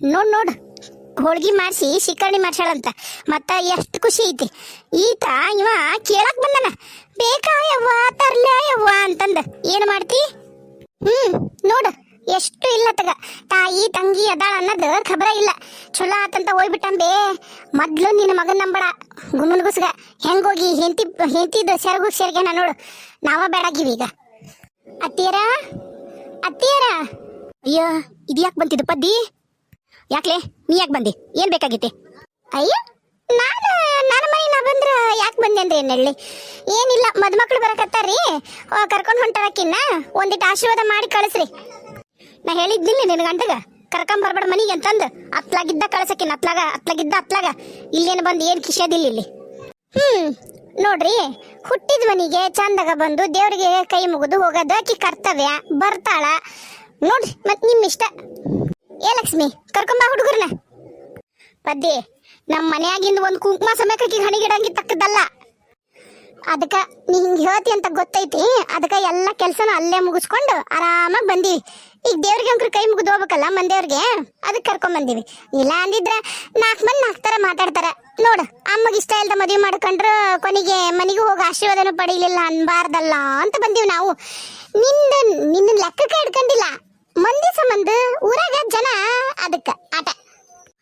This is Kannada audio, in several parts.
ನೋಡ್, ನೋಡ. ಹೋಳ್ಗಿ ಮಾಡಿಸಿ ಶಿಕರ್ಣಿ ಮಾಡ್ಸಾಳಂತ ಮತ್ತ ಎಷ್ಟು ಖುಷಿ ಐತಿ. ಈತ ಇವ ಕೇಳಕ್ ಬಂದನ. ಬೇಕಾ ಯವ್ವ ಅಂತಂದ. ಏನ್ ಮಾಡ್ತಿ? ಹ್ಮ್, ನೋಡು. ಎಷ್ಟು ಇಲ್ಲ ತಗ. ತಾಯಿ, ತಂಗಿ ಅದಾಳ ಅನ್ನೋದು ಖಬರ ಇಲ್ಲ. ಚಲೋ ಆತಂತ ಹೋಗ್ಬಿಟ್ಟಂಬೆ ಮೊದ್ಲು ನಿನ್ನ ಮಗನ್ ನಂಬಡ. ಗುಮ್ಮನ್ ಗುಸ್ಗ ಹೆಂಗೋಗಿ ಹೆಂತಿ ಹೆಂತಿದ ಸೆರಗು ಸೇರ್ಗೆನ ನೋಡು. ನಾವ ಬೇಡಾಗಿವಿ ಈಗ. ಅತ್ತಿಯರ? ಅತ್ತಿಯರ? ಅಯ್ಯ, ಇದ್ಯಾಕ್ ಯಾಕೆ ಬಂತಿದ್ದು ಪದ್ದಿ? ಯಾಕ್ಲೆ? ನೀ ಯಾಕೆ ಬಂದಿ? ಏನ್ ಬೇಕಾಗಿತ್ತೆ? ಅಯ್ಯೋ ನಾನು ನನ್ನ ಮನೆ ನಾ ಬಂದ್ರ ಯಾಕೆ ಬಂದೆ ಅಂದ್ರೆ ಏನ್ ಹೇಳಿ? ಏನಿಲ್ಲ ಮದ್ಮಕ್ಳು ಬರಕತ್ತಾರ್ರಿ ಕರ್ಕೊಂಡು ಹೊಂಟಾರಕ್ಕಿನ್ನ ಒಂದಿಟ್ಟು ಆಶೀರ್ವಾದ ಮಾಡಿ ಕಳಿಸ್ರಿ. ನಾ ಹೇಳಿದ್ನಿಲ್ಲ ನಿನ್ನ ಗಂಟಗ ಕರ್ಕೊಂಡ್ ಬರ್ಬೇಡ ಮನಿಗೆ ಅಂತಂದು. ಅತ್ಲಾಗಿದ್ದ ಕಳ್ಸಕ್ಕಿನ್ ಅತ್ಲಾಗ ಅತ್ಲಾಗಿದ್ದ ಅತ್ಲಾಗ. ಇಲ್ಲೇನು ಬಂದು ಏನ್ ಕಿಶದಿಲ್ಲ ಇಲ್ಲಿ. ಹ್ಮ್ ನೋಡ್ರಿ ಹುಟ್ಟಿದ ಮನಿಗೆ ಚಂದಾಗ ಬಂದು ದೇವ್ರಿಗೆ ಕೈ ಮುಗಿದು ಹೋಗೋದು ಆಕಿ ಕರ್ತವ್ಯ. ಬರ್ತಾಳ. ನೋಡ್ರಿ ಮತ್ ನಿಮ್ಮ ಇಷ್ಟ ಏ ಲಕ್ಷ್ಮಿ ಕರ್ಕೊಂಬಾ ಹುಡುಗರ್ನ ಪದ್ದಿ ನಮ್ಮ ಮನೆಯಾಗಿಂದ ಒಂದು ಕುಂಕುಮ ಸಮಯಕ್ಕೆ ಹಣಿಗಿಡಂಗಿ ತಕ್ಕದಲ್ಲ ಅದಕ್ಕ ನೀ ಹಿಂಗ್ ಹೇಳ್ತಿ ಅಂತ ಗೊತ್ತೈತಿ. ಅದಕ್ಕ ಎಲ್ಲ ಕೆಲ್ಸನ ಅಲ್ಲೇ ಮುಗಿಸ್ಕೊಂಡು ಆರಾಮಾಗಿ ಬಂದೀವಿ ಈಗ ದೇವ್ರಿಗೆ ಅಂಕ್ರು ಕೈ ಮುಗಿದು ಹೋಗ್ಬೇಕಲ್ಲ ಮಂದೇವ್ರಿಗೆ ಅದಕ್ಕೆ ಕರ್ಕೊಂಡ್ ಬಂದೀವಿ. ಇಲ್ಲ ಅಂದಿದ್ರೆ ನಾಲ್ಕು ಮಂದಿ ನಾಲ್ಕು ತರ ಮಾತಾಡ್ತಾರ. ನೋಡು, ಅಮ್ಮಗೆ ಇಷ್ಟ ಇಲ್ಲದ ಮದುವೆ ಮಾಡ್ಕೊಂಡ್ರು ಕೊನೆಗೆ ಮನೆಗೆ ಹೋಗಿ ಆಶೀರ್ವಾದನೂ ಪಡೀಲಿಲ್ಲ ಅನ್ಬಾರ್ದಲ್ಲ ಅಂತ ಬಂದೀವಿ ನಾವು. ನಿನ್ನ ನಿನ್ನ ಲೆಕ್ಕಕ್ಕೆ ಇಟ್ಕೊಂಡಿಲ್ಲ. ಮಂದಿ ಸಂಬಂಧ, ಊರಾಗ ಜನ ಅದಕ್ಕ, ಆಟ.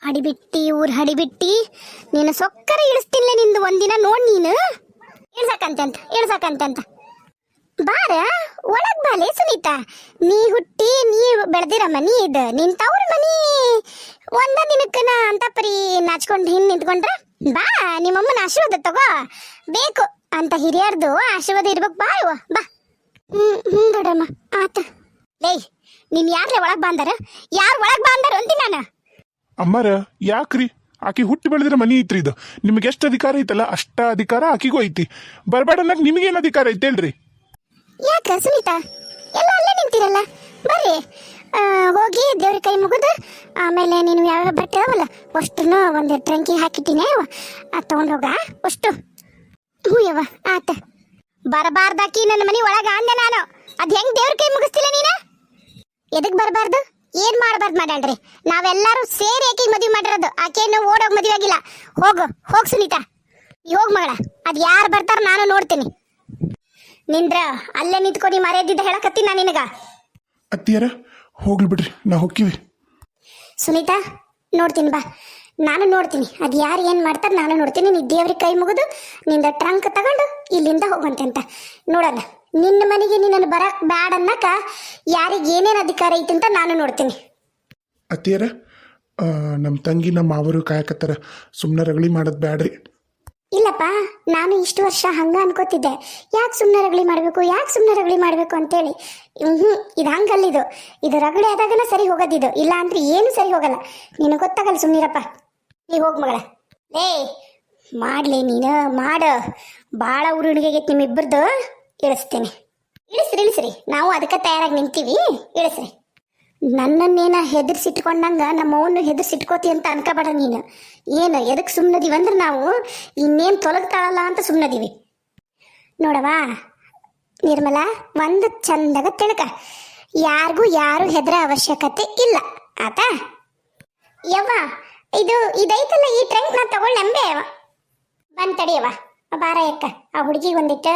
ಹಡಿಬಿಟ್ಟಿ ಊರ್ ಹಡಿಬಿಟ್ಟಿ ನೀನು ಸೊಕ್ಕರ ಇಳಿಸ್ತಿಲ್ಲ ನಿಂದು ಒಂದಿನ ನೋಡ್ ನೀನು. ಇಳ್ಸಕಂತಂತ ಇಳ್ಸಕಂತಂತ ಬಾರ, ಒಳಗ್ ಬಾಲೆ ಸುನೀತಾ. ನೀ ಹುಟ್ಟಿ, ನೀ ಬೆಳೆದಿರ ಮನಿ ಇದ. ನಿನ್ ತವ್ರ ಮನಿ, ಒಂದ ದಿನಕ್ಕನ ಅಂತ ಪರಿ ನಾಚ್ಕೊಂಡು ಹಿಂದ್ ನಿಂತ್ಕೊಂಡ್ರ? ಬಾ, ನಿಮ್ಮಮ್ಮನ ಆಶೀರ್ವಾದ ತಗೋ. ಬೇಕು ಅಂತ ಹಿರಿಯರ್ದು ಆಶೀರ್ವಾದ ಇರ್ಬೇಕು ಬಾ ಬಾ. ಹ್ಮ್ ಹ್ಮ್ ದೊಡ್ಡಮ್ಮ, ಆತ. ಲೇಯ್ ನೀನ್ ಯಾರ ಒಳಗ್ ಬಾಂದಾರ? ಯಾರ ಒಳಗ್ ಬಾಂದಾರ ಅಂತೀನಿ ನಾನು? ಅಮ್ಮಾರ ಯಾಕ್ರಿ? ಆಕಿ ಹುಟ್ಟಿ ಬೆಳೆದಿರೋ ಮನಿ ಐತ್ರಿ ಇದು. ನಿಮ್ಗೆ ಎಷ್ಟು ಅಧಿಕಾರ ಐತಲ್ಲ ಅಷ್ಟ ಅಧಿಕಾರ ಆಕಿಗೂ ಐತಿ. ಬರ್ಬೇಡ ಅನ್ನಕ್ ನಿಮ್ಗೇನ್ ಅಧಿಕಾರ ಐತೆ ಹೇಳ್ರಿ. ಯಾಕ ಸುನೀತಾ? ಎಲ್ಲ ಅಲ್ಲೇ ನಿಂತಿರಲ್ಲ. ಬರ್ರಿ. ಆ, ಹೋಗಿ ದೇವ್ರ ಕೈ ಮುಗಿದು ಆಮೇಲೆ ನೀನು ಯಾವ ಬಟ್ಟೆ ಅದಾವಲ್ಲ ಅಷ್ಟನ್ನು ಒಂದು ಟ್ರಂಕಿ ಹಾಕಿಟ್ಟಿನಿ ಅವ. ತಗೊಂಡೋಗ ಅಷ್ಟು. ಹ್ಞೂ ಯವ್ವ ಆತ. ಬರಬಾರ್ದಾಕಿ ನನ್ನ ಮನೆ ಒಳಗ ಅಂದೆ ನಾನು. ಅದು ಹೆಂಗ್ ದೇವ್ರ ಕೈ ಮುಗಿಸ್ತಿಲ್ಲ ನೀನ? ಎದಕ್ ಬರಬಾರ್ದು? ಏನ್ ಮಾಡಬಾರ್ದು ಮಾಡಲ್ರಿ ನಾವೆಲ್ಲರೂ ಸೇರಿ ಆಕಿ ಮದುವೆ ಮಾಡಿರೋದು. ಆಕೆಯನ್ನು ಓಡೋಗ್ ಮದುವೆ ಆಗಿಲ್ಲ. ಹೋಗು ಹೋಗ್ ಸುನೀತಾ. ನೀ ಹೋಗ್ ಮಗಳ. ಅದ್ ಯಾರು ಬರ್ತಾರ ನಾನು ನೋಡ್ತೀನಿ. ನಿಂದ್ರ ಅಲ್ಲೇ ನಿಂತ್ಕೊಂಡು ಮರ್ಯಾದಿದ್ದ ಹೇಳಕತ್ತೀನಿ ನಾನು ನಿನಗ. ಅತ್ತಿಯರ ಹೋಗ್ಲಿ ಬಿಡ್ರಿ. ನಾ ಹೋಗ್ತೀವಿ ಸುನೀತಾ ನೋಡ್ತೀನಿ ಬಾ. ನಾನು ನೋಡ್ತೀನಿ. ಅದು ಯಾರು ಏನು ಮಾಡ್ತಾರೆ ನಾನು ನೋಡ್ತೀನಿ. ನೀ ದೇವ್ರಿಗೆ ಕೈ ಮುಗಿದು ನಿಂದ ಟ್ರಂಕ್ ತಗೊಂಡು ಇಲ್ಲಿಂದ ಹೋಗಂತೆ ಅಂತ. ನೋಡೋಣ. ನಿನ್ನ ಮನೆಗೆ ನಿನ್ನನ್ನು ಬರಕ್ ಬ್ಯಾಡ ಅನ್ನಕ ಯಾರಿಗೆ ಏನೇನು ಅಧಿಕಾರ ಐತಿ ಅಂತ ನಾನು ನೋಡ್ತೀನಿ. ಅತ್ತಿಯರ ನಮ್ಮ ತಂಗಿ ನಮ್ಮ ಮಾವರು ಕಾಯಕತ್ತಾರ. ಸುಮ್ಮನೆ ರಗಳಿ ಮಾಡೋದು ಬ್ಯಾಡ್ರಿ. ಇಲ್ಲಪ್ಪ ನಾನು ಇಷ್ಟು ವರ್ಷ ಹಂಗ ಅನ್ಕೋತಿದ್ದೆ. ಯಾಕೆ ಸುಮ್ಮನೆ ರಗಳಿ ಮಾಡಬೇಕು ಯಾಕೆ ಸುಮ್ಮನೆ ರಗಳಿ ಮಾಡಬೇಕು ಅಂತೇಳಿ. ಹ್ಞೂ ಇದು ಹಂಗಲ್ಲಿದು. ಇದು ರಗಳಿ ಆದಾಗನ ಸರಿ ಹೋಗೋದಿದು. ಇಲ್ಲ ಅಂದ್ರೆ ಏನು ಸರಿ ಹೋಗಲ್ಲ. ನಿನಗೆ ಗೊತ್ತಾಗಲ್ಲ ಸುಮ್ಮನಿರಪ್ಪ ನೀ ಹೋಗಿ ಮಗಳ. ಲೇ ಮಾಡ್ಲಿ ನೀನು ಮಾಡ. ಭಾಳ ಉರುಣಿಗೆ ನಿಮ್ಮಿಬ್ಬರದು. ಇಳಿಸ್ತೀನಿ. ಇಳಿಸ್ರಿ ಇಳಿಸ್ರಿ. ನಾವು ಅದಕ್ಕೆ ತಯಾರಾಗಿ ನಿಂತೀವಿ. ಇಳಿಸ್ರಿ. ನನ್ನನ್ನೇನ ಹೆದರ್ಸಿಟ್ಕೊಂಡಂಗ ನಮ್ಮವನ್ನು ಹೆದರ್ಸಿಟ್ಕೋತಿ ಅಂತ ಅನ್ಕೋಬೇಡ ನೀನು. ಏನು ಎದಕ್ಕೆ ಸುಮ್ಮನದೀವಿ ಅಂದ್ರೆ ನಾವು ಇನ್ನೇನು ತೊಲಗ್ತಾಳಲ್ಲ ಅಂತ ಸುಮ್ಮನದೀವಿ ನೋಡವಾ ನಿರ್ಮಲ, ಒಂದು ಚಂದಾಗ ತಿಳ್ಕ. ಯಾರಿಗೂ ಯಾರು ಹೆದರ ಅವಶ್ಯಕತೆ ಇಲ್ಲ. ಆತ? ಯವ್ವ, ಇದು, ಇದೈತಲ್ಲ ಈ ಟ್ರಂಕ್ ನಾ ತಗೊಳ್ಳಂಬೆ ಬಂದ್ ತಡಿಯವ್ವ ಬಾರ ಅಕ್ಕ. ಆ ಹುಡುಗಿಗೆ ಒಂದಿಟ್ಟು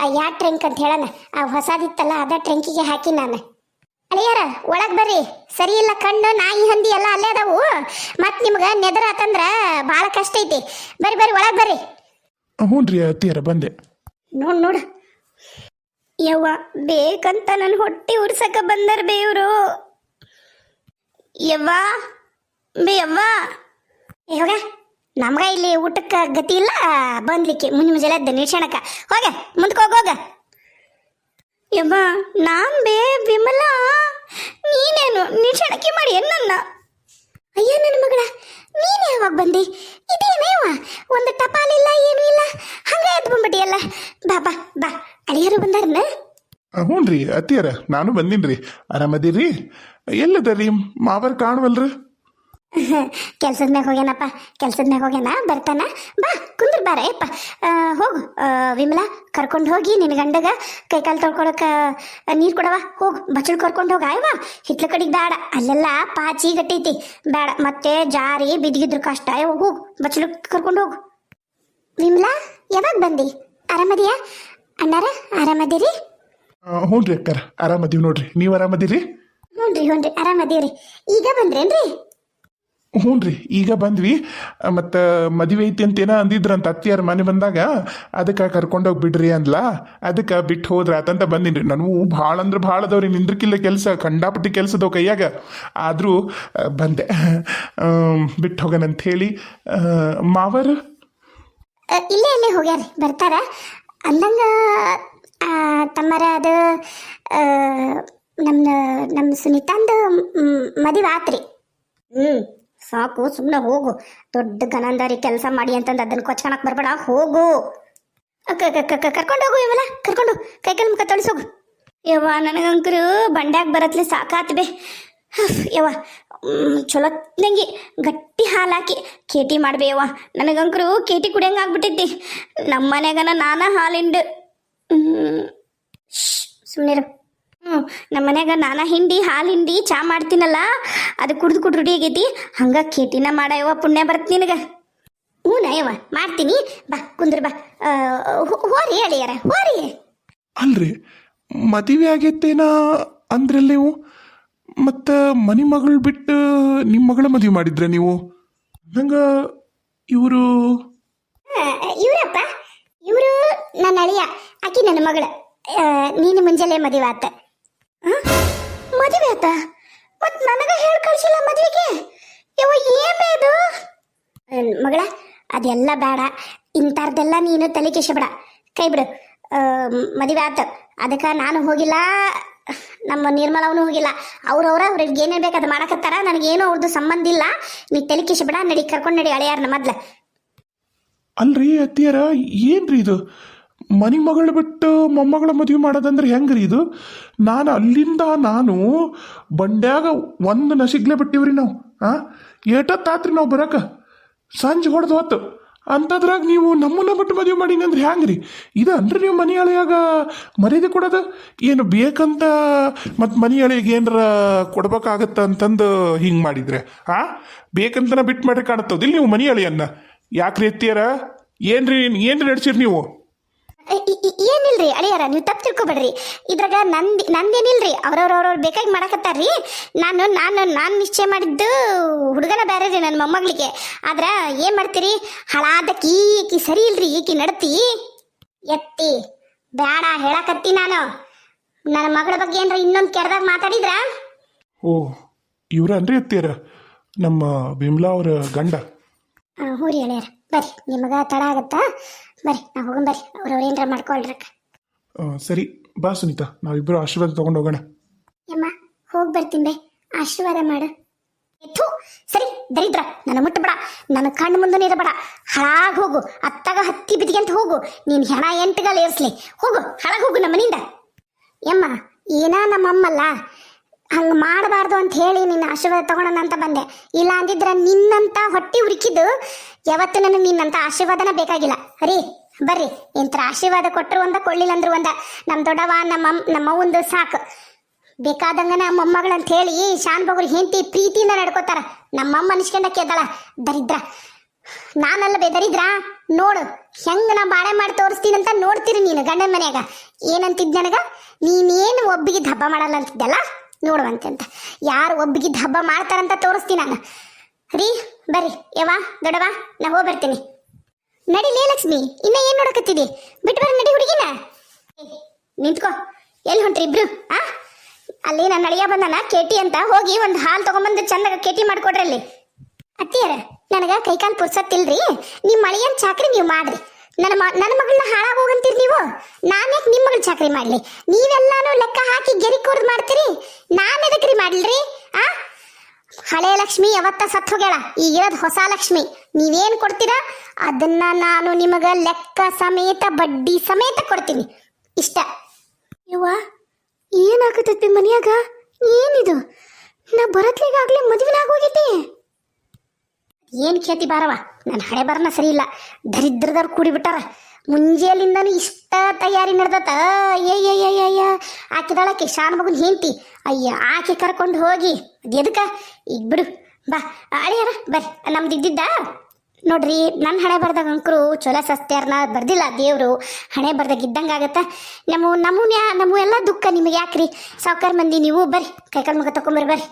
ಆ ಯಾ ಟ್ರಂಕ್ ಅಂತ ಹೇಳೋಣ. ಆ ಹೊಸದಿತ್ತಲ್ಲ ಅದ ಟ್ರಂಕಿಗೆ ಹಾಕಿ ನಾನು. ಅಳಿಯಾರ ಒಳಗೆ ಬರ್ರಿ. ಸರಿ ಇಲ್ಲ ಕಣ್ಣು ನಾಯಿ ಹಂದಿ ಎಲ್ಲ ಅಲ್ಲೇ ಅದಾವು. ಮತ್ತೆ ನಿಮ್ಗೆ ನೆದರ ಆತಂದ್ರ ಭಾಳ ಕಷ್ಟ ಐತಿ. ಬರ್ರಿ ಬರ್ರಿ ಒಳಗೆ ಬರ್ರಿ. ಹ್ಞೂ ರೀ ಅತ್ತಿಯರ ಬಂದೆ. ನೋಡ್ ನೋಡು. ಯವ್ವ ಬೇಕಂತ ನನ್ನ ಹೊಟ್ಟೆ ಉರ್ಸಕ ಬಂದರ್ ಬೇವ್ರು. ಯವ್ವ ಬೇ ಯವ್ವ. ಇವಾಗ ನಮ್ಗ ಇಲ್ಲಿ ಊಟಕ್ಕೆ ಗತಿ ಇಲ್ಲ, ಬಂದ್ಲಿಕ್ಕೆ ಮುಂಜಿ ಮುಂಜಾನೆ ಎದ್ದು ನಿಲ್ಸಣಕ ಹೋಗ ಮುಂದಕ್ಕೆ ಹೋಗ ಯಮ್ಮ, ನಾನ್ ಬೇ ವಿಮಲ. ನೀನೇನು ನಿಲ್ಸಣಕ್ಕೆ ಮಾಡಿ ನನ್ನ? ಅಯ್ಯ, ನನ್ನ ಮಗಳ, ನೀನ್ ಯಾವಾಗ ಬಂದಿ? ಇದೇನೇವ ಒಂದು ಟಪಾಲಿಲ್ಲ ಏನು ಇಲ್ಲ. ಹಂಗೆ ಎದ್ದು ಬಾ ಬಾ ಬಾ. ಅಳಿಯರು ಬಂದಾರನ? ಹ್ಞೂ ರೀ ಅತ್ತಿಯರ. ನಾನು ಬಂದೀನಿ ರೀ ಆರಾಮದಿರಿ? ಎಲ್ಲದರಿ? ಮಾವರ್ ಕಾಣವಲ್ರಿ? ಕೆಲ್ಸದ ಮ್ಯಾಗ ಹೋಗ್ಯಾನಪ್ಪ ಕೆಲ್ಸದ ಮ್ಯಾಗ ಹೋಗ್ಯಾನ ಬರ್ತಾನ ಬಾ ಕುಂದ್ರ ಬಾರ ಯಪ್ಪ ಹೋಗು ವಿಮಲ ಕರ್ಕೊಂಡು ಹೋಗಿ ನಿನ್ನ ಗಂಡಗ ಕೈ ಕಾಲು ತೊಳ್ಕೊಳಕ ನೀರು ಕೊಡವ ಹೋಗು ಬಚ್ಚಳು ಕರ್ಕೊಂಡು ಹೋಗ ಆಯ್ವಾ? ಹಿತ್ಲ ಕಡೆಗೆ ಬೇಡ ಅಲ್ಲೆಲ್ಲ ಪಾಚಿ ಗಟ್ಟೈತಿ ಬೇಡ ಮತ್ತೆ ಜಾರಿ ಬಿದ್ದಿಗಿದ್ರು ಕಷ್ಟ ಹೋಗು ಬಚ್ಚಲು ಕರ್ಕೊಂಡು ಹೋಗು. ವಿಮಲಾ ಯಾವಾಗ ಬಂದಿ? ಆರಾಮದಿಯಾ? ಅಣ್ಣಾರ ಆರಾಮದಿರಿ? ಹ್ಞೂ ರೀ ಅಕ್ಕಾರ ಆರಾಮದೀವಿ ನೋಡ್ರಿ ನೀವು ಆರಾಮದಿರಿ? ಹ್ಞೂನ್ರಿ ರೀ ಆರಾಮದೀವ್ರಿ ಈಗ ಬಂದ್ರೇನ್ರಿ? ಹ್ಞೂ ರೀ ಈಗ ಬಂದ್ವಿ. ಮತ್ತು ಮದುವೆ ಐತಿ ಅಂತೇನ ಅಂದಿದ್ರಂತ ಅತ್ತಿಯಾರ ಮನೆ ಬಂದಾಗ ಅದಕ್ಕೆ ಕರ್ಕೊಂಡೋಗಿ ಬಿಡ್ರಿ ಅಂದ್ಲ. ಅದಕ್ಕೆ ಬಿಟ್ಟು ಹೋದ್ರ ಆತಂತ ಬಂದಿನಿ ನನಗೂ ಭಾಳ ಅಂದ್ರೆ ಭಾಳ ಅದಾವ್ರಿ ನಿಂದ್ರಕಿಲ್ಲ ಕೆಲಸ ಕಂಡಾಪಟ್ಟಿ ಕೆಲಸದವು ಕೈಯಾಗ. ಆದರೂ ಬಂದೆ. ಬಿಟ್ಟು ಹೋಗೋಣ ಅಂತ ಹೇಳಿ. ಮಾವರು? ಇಲ್ಲೇ ಇಲ್ಲೇ ಹೋಗ್ಯಾರ ಬರ್ತಾರ. ಅಂದಂಗ ತಮ್ಮರ ಅದು ನಮ್ಮ ನಮ್ಮ ಸುನೀತಾಂದು ಮದುವೆ ಆತ್ರಿ. ಹ್ಞೂ ಸಾಕು ಸುಮ್ಮನೆ ಹೋಗು. ದೊಡ್ಡ ಗನಂದಾರಿ ಕೆಲಸ ಮಾಡಿ ಅಂತಂದು ಅದನ್ನ ಕೊಚ್ಕೊಳಕ್ ಬರಬೇಡ ಹೋಗು. ಕರ್ಕೊಂಡು ಹೋಗು ಇವೆಲ್ಲ ಕರ್ಕೊಂಡು ಕೈ ಕಾಲು ಮುಖ ತೊಳಿಸೋಗು. ಯವ್ವ ನನಗಂಕರು ಬಂಡ್ಯಾಗ ಬರತ್ಲೆ ಸಾಕಾತ್ ಬೇ. ಹಫ್, ಯವ್ವ ಚಲೋತ್ನಂಗಿ ಗಟ್ಟಿ ಹಾಲು ಹಾಕಿ ಕೇಟಿ ಮಾಡ್ಬೇಯವ್ವ ನನಗಂಕರು ಕೇಟಿ ಕುಡಿಯಂಗೆ ಆಗ್ಬಿಟ್ಟಿದ್ದೆ. ನಮ್ಮ ಮನೆಗನ ನಾನ ಹಾಲಿಂಡು. ಸುಮ್ಮನಿರು ಹ್ಞೂ ನಮ್ಮ ಮನ್ಯಾಗ ನಾನಾ ಹಿಂಡಿ ಹಾಲು ಹಿಂಡಿ ಚಾ ಮಾಡ್ತೀನಲ್ಲ ಅದು ಕುಡ್ದು ಕುಡ್ದು ರೂಢಿ ಆಗೈತಿ. ಹಂಗ ಕೇಟಿನ ಮಾಡಯವ ಪುಣ್ಯ ಬರತ್ ನಿನಗ. ಹ್ಞೂ ನಯವ್ವ ಮಾಡ್ತೀನಿ. ಬಾ ಕುಂದ್ರ ಬಾ. ಹೋರಿ ಅಳಿಯಾರ ಹೋರಿ. ಅಲ್ರಿ ಮದುವೆ ಆಗೈತೇನ ಅಂದ್ರೆ ನೀವು? ಮತ್ತು ಮನೆ ಮಗಳು ಬಿಟ್ಟು ನಿಮ್ಮ ಮಗಳ ಮದುವೆ ಮಾಡಿದ್ರೆ ನೀವು? ನಂಗೆ ಇವರು ಇವರಪ್ಪ? ಇವರು ನನ್ನ ಅಳಿಯ ಆಕಿ ನನ್ನ ಮಗಳು. ನೀನು ಮುಂಜಾನೆ ಮದುವೆ ಆತ? ಮದುವೆ ಆತ? ಮತ್ ನನಗ ಹೇಳಿ ಕಳ್ಸಿಲ್ಲ ಮದುವೆಗೆ? ಯವ್ವ ಏನ್ ಇದು ಮಗಳ, ಅದೆಲ್ಲ ಬೇಡ. ಇಂಥರ್ದೆಲ್ಲ ನೀನು ತಲೆ ಕೆಸಬೇಡ ಕೈ ಬಿಡು. ಮದುವೆ ಆತ. ಅದಕ್ಕೆ ನಾನು ಹೋಗಿಲ್ಲ. ನಮ್ಮ ನಿರ್ಮಲವನು ಹೋಗಿಲ್ಲ. ಅವ್ರವ್ರ ಅವ್ರಿಗೆ ಏನೇ ಬೇಕು ಅದು ಮಾಡಕತ್ತಾರ. ನನಗೇನು ಅವ್ರದ್ದು ಸಂಬಂಧ ಇಲ್ಲ. ನೀ ತಲೆ ಕೆಸಬೇಡ ನಡಿ, ಕರ್ಕೊಂಡು ನಡಿ ಅಳಿಯಾರನ ಮೊದ್ಲು. ಅಲ್ರಿ ಅತ್ತಿಯರ, ಏನ್ರಿ ಇದು? ಮನೆ ಮಗಳು ಬಿಟ್ಟು ಮೊಮ್ಮಗಳ ಮದುವೆ ಮಾಡೋದಂದ್ರೆ ಹೆಂಗ್ರಿ ಇದು? ನಾನು ಅಲ್ಲಿಂದ ನಾನು ಬಂಡ್ಯಾಗ ಒಂದು ನಸಿಗ್ಲೆ ಬಿಟ್ಟಿವ್ರಿ ನಾವು, ಆ? ಏಟತ್ತಾತ್ರಿ ನಾವು ಬರಕ. ಸಂಜೆ ಹೊಡೆದು ಹೊತ್ತು. ಅಂಥದ್ರಾಗ ನೀವು ನಮ್ಮನ್ನ ಬಿಟ್ಟು ಮದುವೆ ಮಾಡೀನಿ ಅಂದ್ರೆ ಹ್ಯಾಂಗ್ರಿ ಇದು ಅಂದ್ರೆ ನೀವು ಮನೆ ಅಳಿಯಾಗ ಮರ್ಯಾದೆ ಕೊಡೋದು? ಏನು ಬೇಕಂತ ಮತ್ತು ಮನೆ ಅಳಿಗೆ ಏನಾರ ಕೊಡ್ಬೇಕಾಗತ್ತ ಅಂತಂದು ಹಿಂಗೆ ಮಾಡಿದ್ರೆ, ಆ? ಬೇಕಂತನ ಬಿಟ್ಟು ಮಾಡ್ರಿ ಕಾಣತ್ತದಿಲ್ಲ ನೀವು ಮನೆ ಅಳಿಯನ್ನ ಯಾಕ್ರಿ ಎತ್ತಿಯರ? ಏನ್ರಿ ಏನ್ರಿ ನಡ್ಸಿರಿ ನೀವು? ಏನಿಲ್ರಿ ಅಳಿಯಾರ ನೀವು ತಪ್ಪು ತಿಳ್ಕೊಬೇಡ್ರಿ. ಇದ್ರಾಗ ನಂದ್ ನಂದೇನಿಲ್ರಿ? ಅವ್ರವ್ರ ಅವ್ರವ್ರು ಬೇಕಾಗಿ ಮಾಡಕತ್ತಾರ್ರಿ. ನಾನು ನಾನು ನಾನು ನಿಶ್ಚಯ ಮಾಡಿದ್ದು ಹುಡುಗನ ಬೇರೆ ರೀ ನನ್ನ ಮೊಮ್ಮಗಳಿಗೆ. ಆದ್ರ ಏನ್ ಮಾಡ್ತೀರಿ? ಹಳಾದಕಿ ಈಕಿ ಸರಿ ಇಲ್ರಿ ಈಕಿ ನಡತಿ. ಎತ್ತಿ ಬೇಡ ಹೇಳಕತ್ತಿ ನಾನು. ನನ್ನ ಮಗಳ ಬಗ್ಗೆ ಏನ್ರ ಇನ್ನೊಂದು ಕೆರೆದಾಗ ಮಾತಾಡಿದ್ರ? ಓ ಇವ್ರನ್ರಿ ಎತ್ತಿಯರ ನಮ್ಮ ಬಿಮ್ಲಾ ಅವರ ಗಂಡ. ಹ್ಞೂ ರೀ ಅಳಿಯಾರ ಬರ್ರಿ ನಿಮಗ ತಡ ಆಗತ್ತಾ? ಬರ್ರಿ ನಾವು ಹೋಗೋಣ ಬರ್ರಿ. ಅವ್ರವ್ರು ಏನಾರ ಮಾಡ್ಕೊಳ್ರಕ್ಕ. ಆ, ಸರಿ ಬಾ ಸುನೀತಾ. ನಾವಿಬ್ಬರು ಆಶೀರ್ವಾದ ತಗೊಂಡು ಹೋಗೋಣ. ಯಮ್ಮ ಹೋಗಿ ಬರ್ತೀನಿ ಬೇ. ಆಶೀರ್ವಾದ ಮಾಡು. ಎತ್ತು ಸರಿ ದರಿದ್ರ ನನ್ನ ಮುಟ್ಟಬೇಡ ನನ್ನ ಕಣ್ಣು ಮುಂದೆ ಇರಬೇಡ ಹಾಳಾಗಿ ಹೋಗು. ಅತ್ತಾಗ ಹತ್ತಿ ಬಿದ್ದಿಗೆಂತ ಹೋಗು. ನೀನು ಹೆಣ ಎಂಟುಗಳ ಏರ್ಸ್ಲಿ. ಹೋಗು ಹಾಳಾಗಿ ಹೋಗು ನಮ್ಮ ಮನೆಯಿಂದ ಯಮ್ಮ ಏನ ನಮ್ಮಮ್ಮಲ್ಲ? ಹಂಗೆ ಮಾಡಬಾರ್ದು ಅಂತ ಹೇಳಿ ನಿನ್ನ ಆಶೀರ್ವಾದ ತಗೊಳ್ಳೋಣ ಅಂತ ಬಂದೆ. ಇಲ್ಲ ಅಂದಿದ್ರೆ ನಿನ್ನಂತ ಹೊಟ್ಟಿ ಹುಡುಕಿದ್ದು ಯಾವತ್ತು ನನಗೆ ನಿನ್ನಂತ ಆಶೀರ್ವಾದನ ಬೇಕಾಗಿಲ್ಲ. ರೀ, ಬರ್ರಿ. ಇಂಥ ಆಶೀರ್ವಾದ ಕೊಟ್ಟರು ಒಂದ ಕೊಳ್ಳಿಲ್ಲ ಅಂದ್ರು ಒಂದ. ನಮ್ಮ ದೊಡ್ಡವ ನಮ್ಮ ನಮ್ಮವ್ವಂದು ಸಾಕು. ಬೇಕಾದಂಗನ ಮೊಮ್ಮಗಳಂತ ಹೇಳಿ ಶಾನ್ ಬಗ್ರು ಹೆಂಡತಿ ಪ್ರೀತಿಯಿಂದ ನಡ್ಕೋತಾರ. ನಮ್ಮಮ್ಮ ಅನಿಸ್ಕೊಂಡ ಕೇದಳ ದರಿದ್ರ, ನಾನಲ್ಲ ಬೇದರಿದ್ರ? ನೋಡು, ಹೆಂಗ ನಾ ಬಾಳೆ ಮಾಡಿ ತೋರಿಸ್ತೀನಿ ಅಂತ ನೋಡ್ತೀರಿ ನೀನು ಗಂಡನ ಮನೆಯಾಗ. ಏನಂತಿದ್ ನನಗ? ನೀನೇನು ಒಬ್ಬಿಗೆ ಹಬ್ಬ ಮಾಡಲ್ಲ ಅಂತಿದ್ದಲ್ಲ? ನೋಡುವಂತೆ ಅಂತ ಯಾರು ಒಬ್ಬಿಗಿದ್ದ ಹಬ್ಬ ಮಾಡ್ತಾರಂತ ತೋರಿಸ್ತೀನಿ ನಾನು. ರೀ, ಬರ್ರಿ, ಯವ್ವ ದೊಡವಾ ನಾ ಹೋಗಿ ಬರ್ತೀನಿ ನಡಿಲೇ ಲಕ್ಷ್ಮಿ ಇನ್ನ ಏನ್ ನೋಡಕತ್ತಿದಿ? ಬಿಟ್ಟು ಬರ್ರಿ ನಡಿ ಹುಡುಗಿನ. ನಿಂತ್ಕೋ. ಎಲ್ಲಿ ಹೊಂಟ್ರಿ ಇಬ್ರು? ಆ? ಅಲ್ಲಿ ನನ್ನ ಅಳಿಯ ಬಂದನ ಕೇಟಿ ಅಂತ. ಹೋಗಿ ಒಂದು ಹಾಲು ತಗೊಂಬಂದು ಚಂದಾಗ ಕೇಟಿ ಮಾಡ್ಕೊಡ್ರಿ ಅಲ್ಲಿ. ಅತ್ತಿಯರ, ನನಗ ಕೈಕಾಲು ಪುರ್ಸತ್ತಿಲ್ರಿ. ನಿಮ್ಮ ಮಳೆಯನ್ ಚಾಕ್ರಿ ನೀವು ಮಾಡ್ರಿ. ನನ್ನ ನನ್ನ ಮಗಳನ್ನ ಹಾಳಾಗಿ ಹೋಗಂತೀರಿ ನೀವು? ನಾನು ನಿಮ್ಮ ಮಗಳ ಚಾಕ್ರಿ ಮಾಡಲಿ? ನೀವೆಲ್ಲಾನು ಲೆಕ್ಕ ಹಾಕಿ ಗೆರಿ ಕೊರ್ದು ಮಾಡ್ತೀರಿ? ನಾನು ಎದಕ್ರಿ ಮಾಡಲ್ರಿ, ಆ? ಹಳೆ ಲಕ್ಷ್ಮಿ ಯಾವತ್ತ ಸತ್ತು ಹೋಗ್ಯಾಳ, ಈಗ ಇರೋದು ಹೊಸ ಲಕ್ಷ್ಮಿ. ನೀವೇನು ಕೊಡ್ತೀರಾ? ಅದನ್ನ ನಾನು ನಿಮಗ ಲೆಕ್ಕ ಸಮೇತ, ಬಡ್ಡಿ ಸಮೇತ ಕೊಡ್ತೀನಿ. ಇಷ್ಟ. ಯವ್ವ, ಏನಾಗತೈತಿ ಮನ್ಯಾಗ? ಏನಿದು? ನಾ ಬರತ್ಲಿಗಾಗ್ಲೇ ಮದುವೆ ಆಗೋಗೈತಿ ಏನು ಖ್ಯಾತಿ ಬಾರವ ನನ್ನ ಹಣೆ ಬರನ ಸರಿ ಇಲ್ಲ. ದರಿದ್ರದವ್ರು ಕೂಡಿಬಿಟ್ಟಾರ ಮುಂಜಾಲಿಂದನೂ ಇಷ್ಟ ತಯಾರಿ ನಡೆದತ್ತ. ಏ ಆಕಿದಾಳಕ್ಕೆ ಶಾನ್ ಮಗನ ಹೆಂಡತಿ. ಅಯ್ಯ, ಆಕೆ ಕರ್ಕೊಂಡು ಹೋಗಿ. ಎದಕ್ಕ? ಈಗ ಬಿಡು. ಬಾ. ಅಳಿಯಾರ, ಬರ್ರಿ. ನಮ್ದು ಇದ್ದಿದ್ದ ನೋಡ್ರಿ ನನ್ನ ಹಣೆ ಬರ್ದಾಗ ಅಂಕರು ಚೊಲೋ ಸಸ್ತ್ಯಾರ್ನ ಬರ್ದಿಲ್ಲ ದೇವರು. ಹಣೆ ಬರ್ದಾಗ ಇದ್ದಂಗೆ ಆಗತ್ತ. ನಮ್ಮ ನಮ್ಮ ನ್ಯಾ ನಮ್ಮ ಎಲ್ಲ ದುಃಖ ನಿಮಗೆ ಯಾಕ್ರಿ? ಸಾವುಕಾರ ಮಂದಿ ನೀವು ಬರ್ರಿ. ಕೈಕಾಲು ಮುಖ ತಗೊಂಬರ್ರಿ ಬರ್ರಿ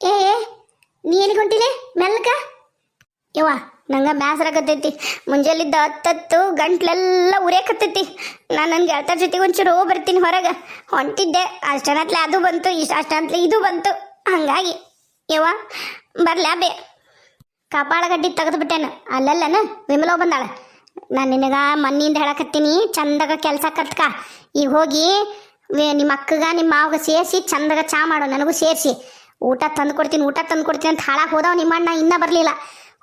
ಏ, ನೀ ಎಲ್ಲಿಗೆ ಹೊಂಟಿಲೆ? ಮೆಲ್ಕ? ಯವ್ವ, ನಂಗೆ ಬೇಸರಾಗತ್ತೈತಿ ಮುಂಜಾಲಿದ್ದ ಹತ್ತತ್ತು ಗಂಟ್ಲೆಲ್ಲ ಉರಿಯಾಕತ್ತೈತಿ. ನಾನು ನನ್ನ ಗೆಳತರ ಜೊತೆಗೆ ಒಂಚೂರು ಬರ್ತೀನಿ ಹೊರಗೆ. ಹೊಂಟಿದ್ದೆ ಅಷ್ಟನತ್ಲೆ ಅದು ಬಂತು, ಇಷ್ಟು ಅಷ್ಟನತ್ಲೆ ಇದು ಬಂತು. ಹಂಗಾಗಿ, ಯವ್ವ, ಬರ್ಲಾ ಬೇ. ಕಪಾಳ ಗಡ್ಡಿ ತೆಗೆದು ಬಿಟ್ಟೇನ ಅಲ್ಲಲ್ಲನ ವಿಮಲೋ ಬಂದಾಳ. ನಾನು ನಿನಗ ಮನ್ನಿಂದ ಹೇಳಕತ್ತೀನಿ, ಚಂದಾಗ ಕೆಲಸ ಕತ್ಕ ಈಗ ಹೋಗಿ ನಿಮ್ಮ ಅಕ್ಕಗ, ನಿಮ್ಮ ಮಾವಗ ಸೇರಿಸಿ, ಚಂದಾಗ ಚಾ ಮಾಡು, ನನಗೂ ಸೇರಿಸಿ. ಊಟ ತಂದು ಕೊಡ್ತೀನಿ ಊಟ ತಂದು ಕೊಡ್ತೀನಿ ಅಂತ ಹಾಳಾಗಿ ಹೋದವ ನಿಮ್ಮ ಅಣ್ಣ ಇನ್ನೂ ಬರಲಿಲ್ಲ.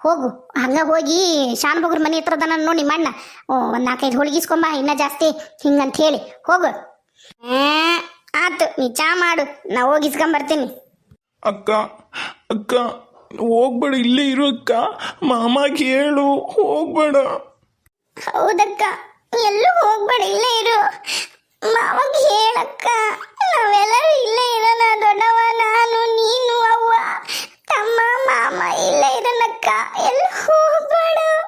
ಹೋಗು. ಹಂಗ ಹೋಗಿ ಶಾನ್ ಮನೆ ಹತ್ರ ಅದ ನೋಡಿ ನಿಮ್ಮ ಅಣ್ಣ ಒಂದು ನಾಲ್ಕೈದು ಹೋಳಿಗಿಸ್ಕೊಂಬ ಇನ್ನ ಜಾಸ್ತಿ ಹಿಂಗಂತ ಹೇಳಿ. ಹೋಗು. ಆತು ನೀ ಚಾ ಮಾಡು. ನಾ ಹೋಗಿಸ್ಕೊಂಬರ್ತೀನಿ ಅಕ್ಕ ಅಕ್ಕ ಹೋಗ್ಬೇಡ ಇಲ್ಲೇ ಇರು ಅಕ್ಕ. ಮಾಮಾಗೆ ಹೇಳು ಹೋಗ್ಬೇಡ. ಹೌದಕ್ಕ ಎಲ್ಲೂ ಹೋಗ್ಬೇಡ ಇಲ್ಲೇ ಇರು. ಮಾವಾಗ ಹೇಳಕ್ಕ ನಾವೆಲ್ಲರೂ ಇಲ್ಲೇ ಇರೋಣ ದೊಡ್ಡವ ನಾನು ನೀನು ಅವ್ವ. அம்மா மாமா இல்லை இதனக்கா எல்லாம் கூப்பிடும்